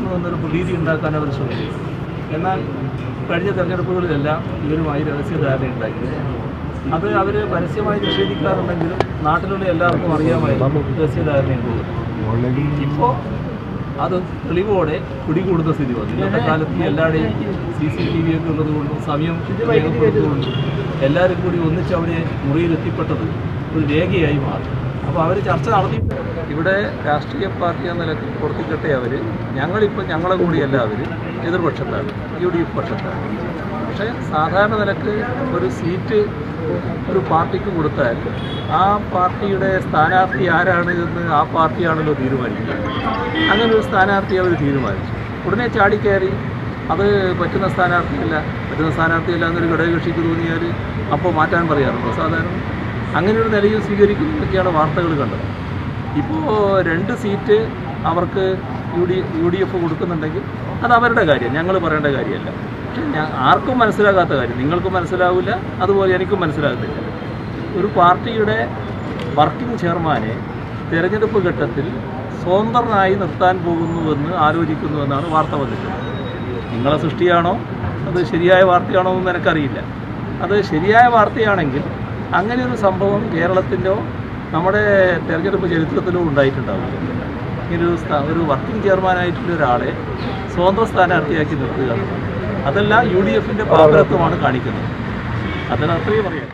നിൽക്കുന്നു എന്നൊരു പ്രതീതി ഉണ്ടാക്കാൻ അവർ ശ്രമിക്കും എന്നാൽ കഴിഞ്ഞ തെരഞ്ഞെടുപ്പുകളിലെല്ലാം ഇവരുമായി രഹസ്യ ധാരണയുണ്ടായി. അത് അവർ പരസ്യമായി നിഷേധിക്കാറുണ്ടെങ്കിലും നാട്ടിലുള്ള എല്ലാവർക്കും അറിയാമായിരുന്നു രഹസ്യ ധാരണയുണ്ട്. ഇപ്പോൾ അത് തെളിവോടെ പിടികൂടുന്ന സ്ഥിതി വന്നു. ഇന്നത്തെ കാലത്ത് എല്ലാവരുടെയും സി സി ടി വി ഒക്കെ ഉള്ളതുകൊണ്ട് കൊണ്ടും സമയം രേഖപ്പെടുത്തുകൊണ്ടും എല്ലാവരും കൂടി ഒന്നിച്ച് അവരെ മുറിയിൽ എത്തിപ്പെട്ടത് ഒരു രേഖയായി മാറി. അപ്പോൾ അവർ ചർച്ച നടത്തി. ഇവിടെ രാഷ്ട്രീയ പാർട്ടി എന്ന നിലയ്ക്ക് പുറത്തിക്കട്ടെ അവർ ഞങ്ങളിപ്പോൾ ഞങ്ങളെ കൂടിയല്ല അവർ എതിർപക്ഷത്താണ് യു ഡി എഫ് പക്ഷത്താണ് പക്ഷേ സാധാരണ നിലയ്ക്ക് ഒരു സീറ്റ് ഒരു പാർട്ടിക്ക് കൊടുത്താൽ ആ പാർട്ടിയുടെ സ്ഥാനാർത്ഥി ആരാണ് എന്ന് ആ പാർട്ടിയാണല്ലോ തീരുമാനിക്കുന്നത് അങ്ങനെ ഒരു സ്ഥാനാർത്ഥി അവർ തീരുമാനിച്ചു. ഉടനെ ചാടിക്കയറി അത് പറ്റുന്ന സ്ഥാനാർത്ഥിയല്ല. പറ്റുന്ന സ്ഥാനാർത്ഥിയല്ല എന്നൊരു ഘടകകക്ഷിക്ക് തോന്നിയാൽ അപ്പോൾ മാറ്റാൻ പറയാറുണ്ടോ സാധാരണ? അങ്ങനെ ഒരു നിലയിൽ സ്വീകരിക്കുന്നതൊക്കെയാണ് വാർത്തകൾ കണ്ടത്. ഇപ്പോൾ രണ്ട് സീറ്റ് അവർക്ക് U D U D F കൊടുക്കുന്നുണ്ടെങ്കിൽ അത് അവരുടെ കാര്യം ഞങ്ങൾ പറയേണ്ട കാര്യമല്ല. ഞാൻ ആർക്കും മനസ്സിലാകാത്ത കാര്യം നിങ്ങൾക്കും മനസ്സിലാവില്ല അതുപോലെ എനിക്കും മനസ്സിലാകത്തില്ല. ഒരു പാർട്ടിയുടെ വർക്കിംഗ് ചെയർമാനെ തിരഞ്ഞെടുപ്പ് ഘട്ടത്തിൽ സ്വതന്ത്രനായി നിർത്താൻ പോകുന്നുവെന്ന് ആലോചിക്കുന്നുവെന്നാണ് വാർത്ത വന്നിട്ടുള്ളത്. നിങ്ങളെ സൃഷ്ടിയാണോ? അത് ശരിയായ വാർത്തയാണോ എന്ന് എനിക്കറിയില്ല അത് ശരിയായ വാർത്തയാണെങ്കിൽ അങ്ങനെ ഒരു സംഭവം കേരളത്തിന്റെ നമ്മുടെ തെരഞ്ഞെടുപ്പ് ചരിത്രത്തിലോ ഉണ്ടായിട്ടുണ്ടാവില്ല ഇങ്ങനെ ഒരു ഒരു വർക്കിംഗ് ചെയർമാനായിട്ടുള്ള ഒരാളെ സ്വതന്ത്ര സ്ഥാനാർത്ഥിയാക്കി നിർത്തുക. അതല്ല യു ഡി എഫിന്റെ പാപരത്വമാണ് കാണിക്കുന്നത്. അതിനത്രയും പറയാം.